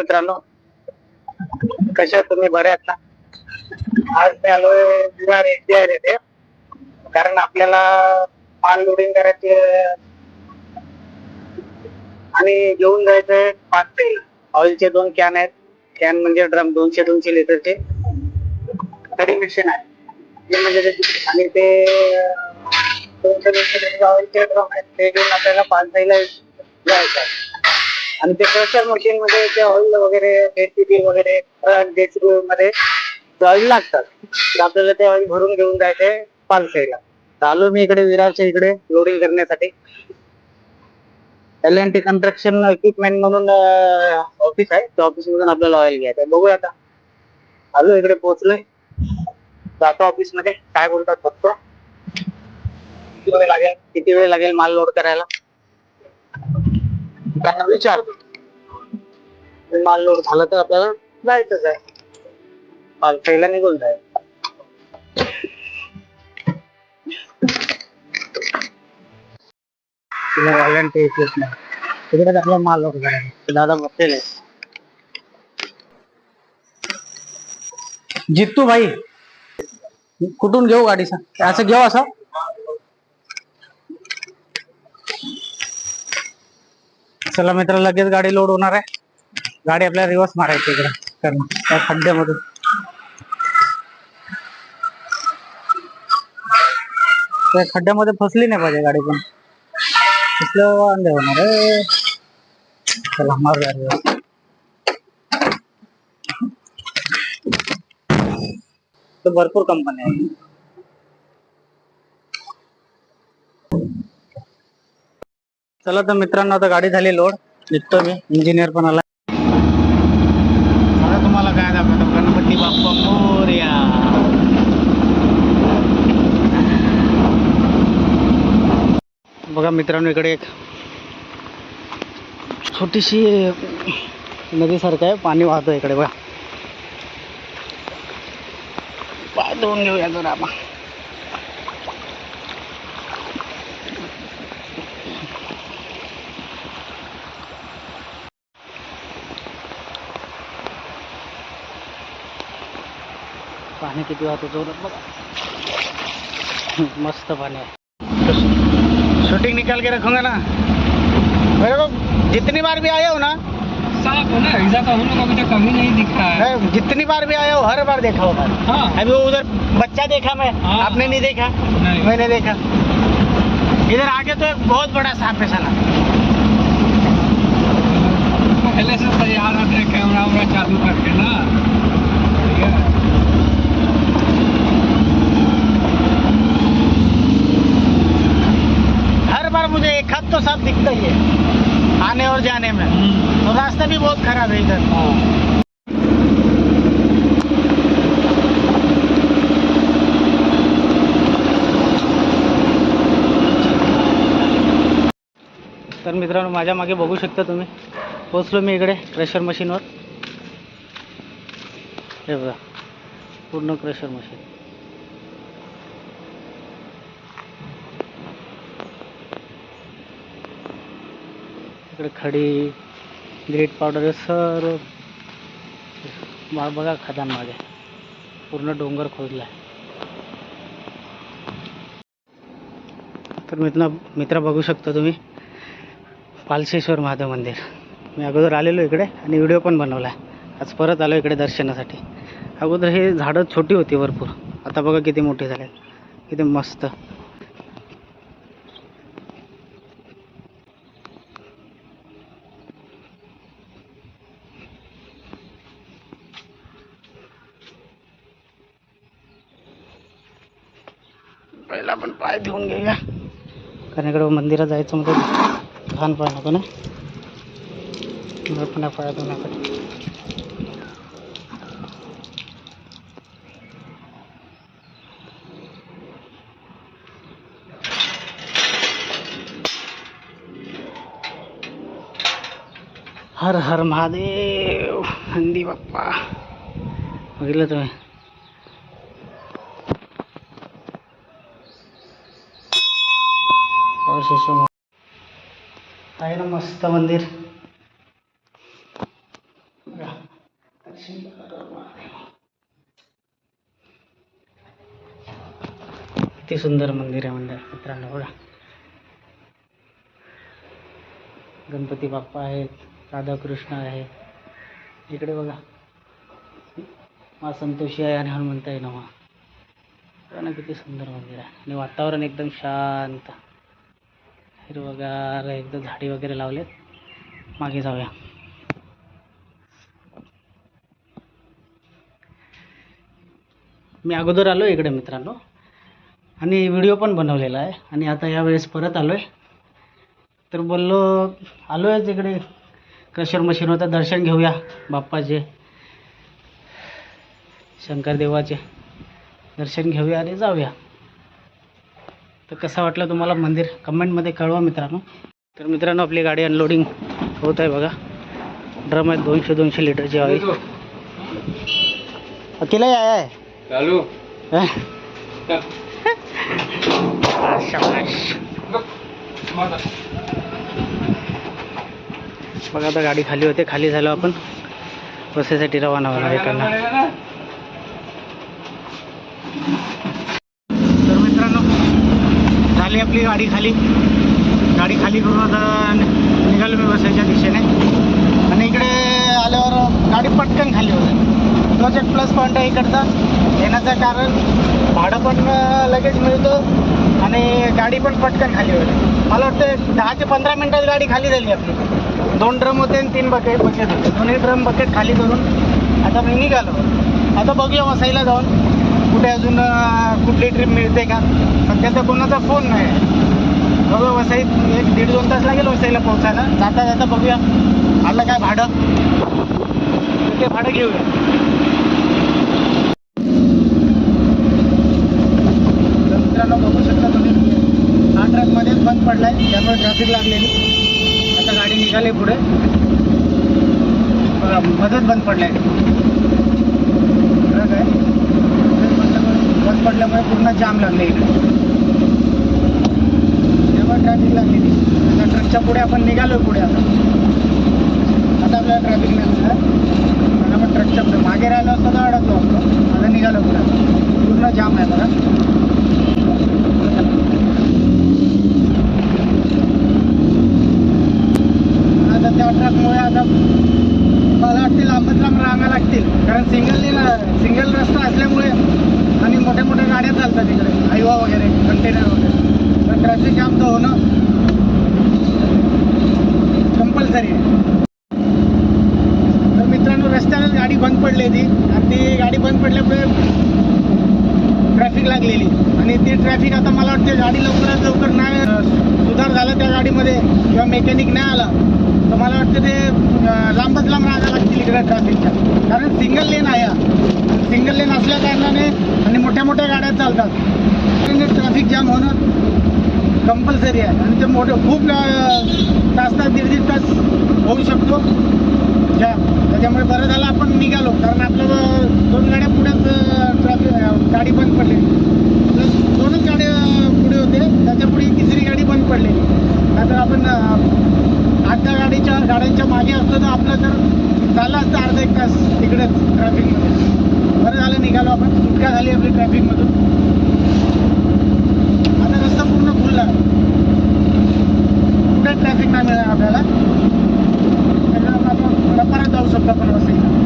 मित्रांनो. कशा तुम्ही? बरे आहात ना? आज मी आलोय विरार एसबीआय येथे कारण आपल्याला पान लोडिंग करायची आणि घेऊन जायचंय पाच तेल ऑइलचे दोन कॅन आहेत. कॅन म्हणजे ड्रम दोनशे दोनशे लिटरचे. तरी मिशन आहे. म्हणजे आणि ते दोनशे दोनशे लिटर ऑइलचे ड्रम आहेत. ते घेऊन आपल्याला पाच तेल जायचं आहे आणि ते क्रशर मशीन मध्ये ते ऑइल वगैरे एसीपी वगैरे मध्ये ऑइल लागतात. तर आपल्याला ते ऑइल भरून घेऊन जायचे पालसाईला चालू आलो मी इकडे विरारच्या इकडे लोडिंग करण्यासाठी. L N T construction equipment म्हणून ऑफिस आहे. त्या ऑफिस मधून आपल्याला ऑइल घ्यायचं आहे. बघूया आता. आलो इकडे पोहोचलोय. जातो ऑफिसमध्ये काय बोलतात फक्त किती वेळ लागेल? किती वेळ लागेल माल लोड करायला? त्यांना विचार? माल झालं तर आपल्याला जायचंच आहे. माल पहिला निघून जाय तिला वॉलंटी येतच नाही. तिकडे आपला माल लोड करायला दादा बसलेले. जित्तू भाई कुठून घेऊ गाडी सांग असं घेऊ असं? चला मित्र लगेच गाडी लोड होणार आहे. गाडी आपल्याला रिवर्स मारायची इकडे. कारण त्या खड्ड्यामधून. त्या खड्ड्यामध्ये फसली नाही पाहिजे गाडी पण. फसल्यावर होणार आहे. चला मारू गाडी तर भरपूर कंपन्या आहे. चला तर मित्रांनो आता गाडी झाली लोड. निघतो मी. इंजिनियर पण आला. तुम्हाला काय दाखवतो? गणपती बाप्पा मोरया. बघा मित्रांनो इकडे एक छोटीशी नदीसारखं आहे. पाणी वाहतं इकडे बघा. पाय धुवून घेऊया जरा आपण. पाणी किती वाहतं जोरात बघा मस्त पाणी आहे शूटिंग निकाल के रखूँगा ना। मेरे को जितनी बार भी आया हो ना साफ़ है ना ऐसा तो हम लोग अभी तक कभी नहीं दिखा है। जितनी बार भी आया हो हर बार देखा होगा हाँ। अभी वो उधर बच्चा देखा मैं हाँ। आपने नहीं देखा? नहीं। मैंने देखा। इधर आगे तो एक बहुत बड़ा सांप है साला। रास्ता भी बहुत खराब है इधर. तर मित्रांनो माझ्या मागे बघू शकता तुम्ही. पोचलो मी इकडे क्रेशर मशीनवर हे बघा पूर्ण क्रेशर मशीन इकडे खडी ग्रेट पावडर हे सर्व बघा खदान पूर्ण डोंगर खोदला आहे तर मित्र मित्र बघू शकता तुम्ही. पालशेश्वर महादेव मंदिर. मी अगोदर आलेलो इकडे आणि व्हिडिओ पण बनवला आहे आज परत आलो इकडे दर्शनासाठी. अगोदर हे झाडं छोटी होती भरपूर. आता बघा किती मोठी झाले किती मस्त पहिला आपण पाय धुवून घेऊया कारण इकडे मंदिरात जायचं म्हणजे घाण पाय नको ना. पण फळा धुण्याकडे हर हर महादेव हंदी बाप्पा. बघितलं तुम्ही? पावसाचं म- आहे ना मस्त मंदिर. किती सुंदर मंदिर आहे मंदिर मित्रांनो बघा. गणपती बाप्पा आहेत राधाकृष्ण आहे. इकडे बघा. मा संतोषी आहे आणि हनुमंताई नवा. ना किती सुंदर मंदिर आहे. आणि वातावरण एकदम शांत. हिरवगार एकदम झाडी वगैरे लावलेत. मागे जाऊया. मी अगोदर आलो इकडे मित्रांनो. आणि व्हिडिओ पण बनवलेला आहे. आणि आता यावेळेस परत आलो आहे तर बोललो आलो आहे तिकडे क्रशर मशीन होतं दर्शन घेऊया बाप्पाचे. शंकर देवाचे दर्शन घेऊया आणि जाऊया. तर कसं वाटलं तुम्हाला मंदिर? कमेंटमध्ये कळवा मित्रांनो. तर मित्रांनो आपली गाडी अनलोडिंग होत आहे बघा. ड्रम आहेत दोनशे दोनशे लिटरची ऑइल अकेला ही आया है. चालू. बघा आता गाडी खाली होते खाली झालो आपण. बसायसाठी रवाना होणार इकडनं तर मित्रांनो झाली आपली गाडी खाली. गाडी खाली करून आता निघालो मी बसायच्या दिशेने. आणि इकडे आल्यावर गाडी पटकन खाली होते. तोच एक प्लस पॉईंट आहे इकडचा. येण्याचं कारण भाडं पण लगेच मिळतं आणि गाडी पण पटकन खाली होते. मला वाटतं दहा ते पंधरा मिनटात गाडी खाली झाली आपली. दोन ड्रम होते आणि तीन बकेट बकेट होते. दोन्ही ड्रम बकेट खाली करून आता मी निघालो. आता बघूया वसाईला जाऊन कुठे अजून कुठली ट्रिप मिळते का. सध्या तर कोणाचा फोन नाही. हो, हो, बघूया वसईत एक दीड दोन तास लागेल वसईला पोहोचायला. जाता जाता बघूया. आलं काय भाडं? तर ते भाडं घेऊया. मित्रांनो बघू शकता तुम्ही हा ट्रकमध्येच बंद पडलाय त्यामुळे ट्रॅफिक लागलेली. आता गाडी निघाली पुढे. बघा, मध्येच बंद पडलाय. ट्रक आहे मध्येच बंद- बंद पडल्यामुळे पूर्ण जाम लागले इकडे. त्यामुळे ट्रॅफिक लागलेली आता ट्रकच्या पुढे आपण निघालो पुढे आता. आता आपल्याला ट्रॅफिक नाही मिळणार. आपण ट्रकच्या पुढे. मागे राहिलो असतो तर अडकलो असतो. आता निघालो पुढे. पूर्ण जाम आहे बघा आता त्या ट्रकमुळे आता मला वाटते लांबच लांब रांगा लागतील कारण सिंगल सिंगल रस्ता असल्यामुळे आणि मोठ्या मोठ्या गाड्या चालतात तिकडे हायवा वगैरे कंटेनर वगैरे तर ट्रॅफिक जाम तर होणं कंपल्सरी आहे. तर मित्रांनो रस्त्यानंच गाडी बंद पडली ती आणि ती गाडी बंद पडल्यामुळे ट्रॅफिक लागलेली. आणि ती ट्रॅफिक आता मला वाटते गाडी लवकरात लवकर नाही सुधार झाला त्या गाडीमध्ये किंवा मेकॅनिक नाही आला. तर मला वाटतं ते लांबच लांब राहायला लागतील इकडे ट्रॅफिकच्या कारण सिंगल लेन आहे सिंगल लेन असल्या कारणाने आणि मोठ्या मोठ्या गाड्या चालतात. ट्रॅफिक जाम होणं कंपल्सरी आहे. आणि ते मोठे खूप तास तास दीड दीड तास होऊ शकतो. जाम त्याच्यामुळे बरं झालं आपण निघालो. कारण आपलं दोन गाड्या पुढेच ट्रॅफिक गाडी बंद पडली. प्लस दोनच गाड्या पुढे होते. त्याच्यापुढे तिसरी गाडी बंद पडलेली नाहीतर आपण आठ दहा गाडीच्या गाड्यांच्या मागे असतो तर आपलं तर झालं असतं अर्धा एक तास तिकडेच ट्रॅफिकमध्ये बरं झालं निघालो आपण. सुटका झाली आपली ट्रॅफिकमधून ट्रॅफिक नाही मिळणार आपल्याला. त्यामुळे आपण परत जाऊ शकतो आपण बसेल